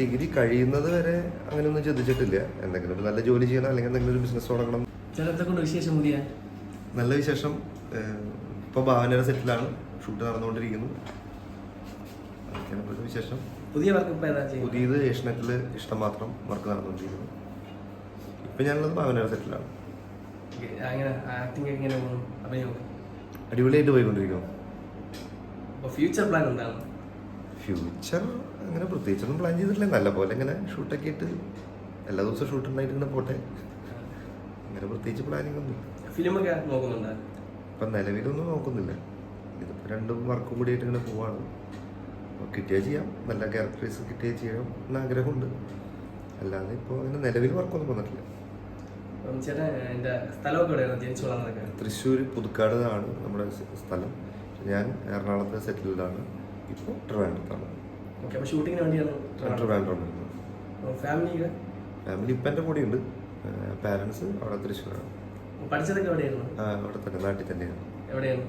Degree കഴിയുന്നത് വരെ അങ്ങനെ ഒന്നും ചിന്തിച്ചിട്ടില്ല. എന്തെങ്കിലും ഒരു നല്ല ജോലി ചെയ്യണം അല്ലെങ്കിൽ എന്തെങ്കിലും ഒരു ബിസിനസ് തുടങ്ങണം. വിശേഷം നല്ല വിശേഷം ഇപ്പൊ ഭാവനയുടെ സെറ്റിലാണ്. ഷൂട്ട് നടന്നുകൊണ്ടിരിക്കുന്നു. അതൊക്കെയാണ് വിശേഷം. പുതിയ വർക്ക് പുതിയത് ഏഷ്യനെറ്റിൽ ഇഷ്ടം മാത്രം വർക്ക് നടന്നുകൊണ്ടിരിക്കുന്നു. ഇപ്പൊ ഞാനുള്ളത് ഭാവനയുടെ സെറ്റിലാണ്. അടിപൊളിയായിട്ട് പോയിക്കൊണ്ടിരിക്കുന്നു. ഫ്യൂച്ചർ പ്ലാൻ എന്താണ് ഫ്യൂച്ചർ അങ്ങനെ പ്രത്യേകിച്ചൊന്നും പ്ലാൻ ചെയ്തിട്ടില്ല. നല്ല പോലെ ഇങ്ങനെ ഷൂട്ടൊക്കെ ഇട്ട് എല്ലാ ദിവസവും ഷൂട്ട് ഉണ്ടായിട്ട് ഇങ്ങനെ പോട്ടെ. അങ്ങനെ പ്രത്യേകിച്ച് പ്ലാനിങ് ഒന്നും ഫിലിമൊക്കെ നോക്കുന്നുണ്ട്? ഇപ്പം നിലവിലൊന്നും നോക്കുന്നില്ല. ഇതിപ്പോൾ രണ്ടും വർക്കും കൂടി ആയിട്ട് ഇങ്ങനെ പോവാണ്. അപ്പോൾ ചെയ്യാം. നല്ല ക്യാരക്ടേഴ്സ് കിട്ടിയാൽ ചെയ്യാം എന്ന ആഗ്രഹമുണ്ട്. അല്ലാതെ ഇപ്പോൾ അങ്ങനെ നിലവിൽ വർക്കൊന്നും വന്നിട്ടില്ല. തൃശ്ശൂർ പുതുക്കാട് ആണ് നമ്മുടെ സ്ഥലം. ഞാൻ എറണാകുളത്ത് സെറ്റിൽഡാണ് ഇപ്പോൾ ട്രിവാൻഡ്രത്താണ്. ഓക്കെ അപ്പോൾ ഷൂട്ടിങ്ങിന് വേണ്ടിയാണ് ട്രിവാൻഡ്രം? ഫാമിലിയൊക്കെ ഫാമിലി ഇപ്പം എന്റെ കൂടെയുണ്ട്. പാരൻസ് അവിടെ തൃശ്ശൂരാണ്. പഠിച്ചതൊക്കെ എവിടെയായിരുന്നു? അവിടെ തന്നെ നാട്ടിൽ തന്നെയാണ്. എവിടെയാണ്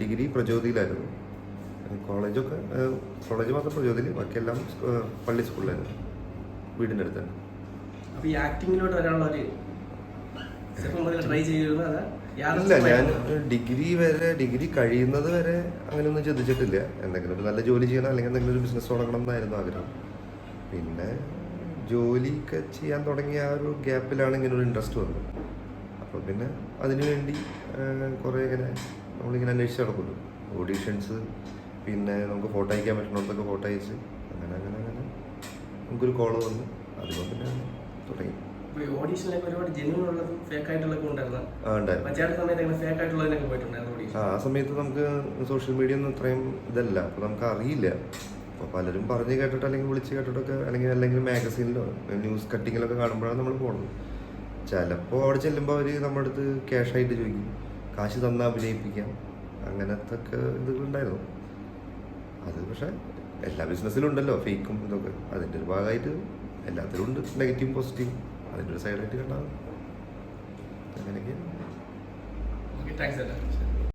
ഡിഗ്രി പ്രചോദിയിലായിരുന്നു. കോളേജൊക്കെ കോളേജ് മാത്രം പ്രചോദിയിൽ ബാക്കിയെല്ലാം പള്ളി സ്കൂളിലായിരുന്നു. വീടിന്റെ അടുത്ത് തന്നെ. അപ്പോൾ ഈ ആക്ടിങ്ങിലോട്ട് വരാനുള്ള ഒരു ട്രൈ ഇല്ല ഞാൻ. ഡിഗ്രി വരെ ഡിഗ്രി കഴിയുന്നത് വരെ അങ്ങനെ ഒന്നും ചിന്തിച്ചിട്ടില്ല എന്തെങ്കിലും ഒരു നല്ല ജോലി ചെയ്യണം അല്ലെങ്കിൽ എന്തെങ്കിലും ഒരു ബിസിനസ് തുടങ്ങണം എന്നായിരുന്നു ആഗ്രഹം. പിന്നെ ജോലിയൊക്കെ ചെയ്യാൻ തുടങ്ങിയ ആ ഒരു ഗ്യാപ്പിലാണ് ഇങ്ങനെ ഒരു ഇൻട്രസ്റ്റ് വന്നത്. അപ്പോൾ പിന്നെ അതിനുവേണ്ടി കുറേ ഇങ്ങനെ നമ്മളിങ്ങനെ അന്വേഷിച്ച് നടക്കുന്നു. ഓഡീഷൻസ് പിന്നെ നമുക്ക് ഫോട്ടോ അയക്കാൻ പറ്റുന്നിടത്തൊക്കെ ഫോട്ടോ അയച്ച് അങ്ങനെ അങ്ങനെ അങ്ങനെ. നമുക്കൊരു കോൾ വന്നു അതുകൊണ്ട് പിന്നെ തുടങ്ങി. അപ്പോൾ ഈ ഓഡീഷനിലൊക്കെ ഒരുപാട് ജെന്യൂൻ ഉള്ളതും ഫേക്ക് ആയിട്ടുള്ളതൊക്കെ ഉണ്ടായിരുന്നു. ആ ഉണ്ടായിരുന്നു. സമയത്ത് അങ്ങനെ ഫേക്ക് ആയിട്ടുള്ളതിനൊക്കെ പോയിട്ടുണ്ടായിരുന്നു ആ ഓഡീഷൻ ആ സമയത്ത് നമുക്ക് സോഷ്യൽ മീഡിയ ഒന്നും ഇത്രയും ഇതല്ല. അപ്പോൾ നമുക്ക് അറിയില്ല. അപ്പോൾ പലരും പറഞ്ഞു കേട്ടിട്ട് അല്ലെങ്കിൽ വിളിച്ച് കേട്ടിട്ടൊക്കെ അല്ലെങ്കിൽ അല്ലെങ്കിൽ മാഗസീനിലോ ന്യൂസ് കട്ടിങ്ങിലൊക്കെ കാണുമ്പോഴാണ് നമ്മൾ പോകുന്നത് ചിലപ്പോൾ അവിടെ ചെല്ലുമ്പോൾ അവർ നമ്മുടെ അടുത്ത് ക്യാഷായിട്ട് ചോദിക്കും. കാശ് തന്നാൽ അഭിനയിപ്പിക്കാം. അങ്ങനത്തെ ഒക്കെ ഇതുകളുണ്ടായിരുന്നു അത് പക്ഷേ എല്ലാ ബിസിനസ്സിലും ഉണ്ടല്ലോ. ഫേക്കും ഇതൊക്കെ. അതിന്റെ ഒരു ഭാഗമായിട്ട് എല്ലാത്തിലും ഉണ്ട്. നെഗറ്റീവ് പോസിറ്റീവും അതിന്റെ ഒരു സൈഡായിട്ട് കണ്ടാൽ അങ്ങനെയൊക്കെ. Okay thanks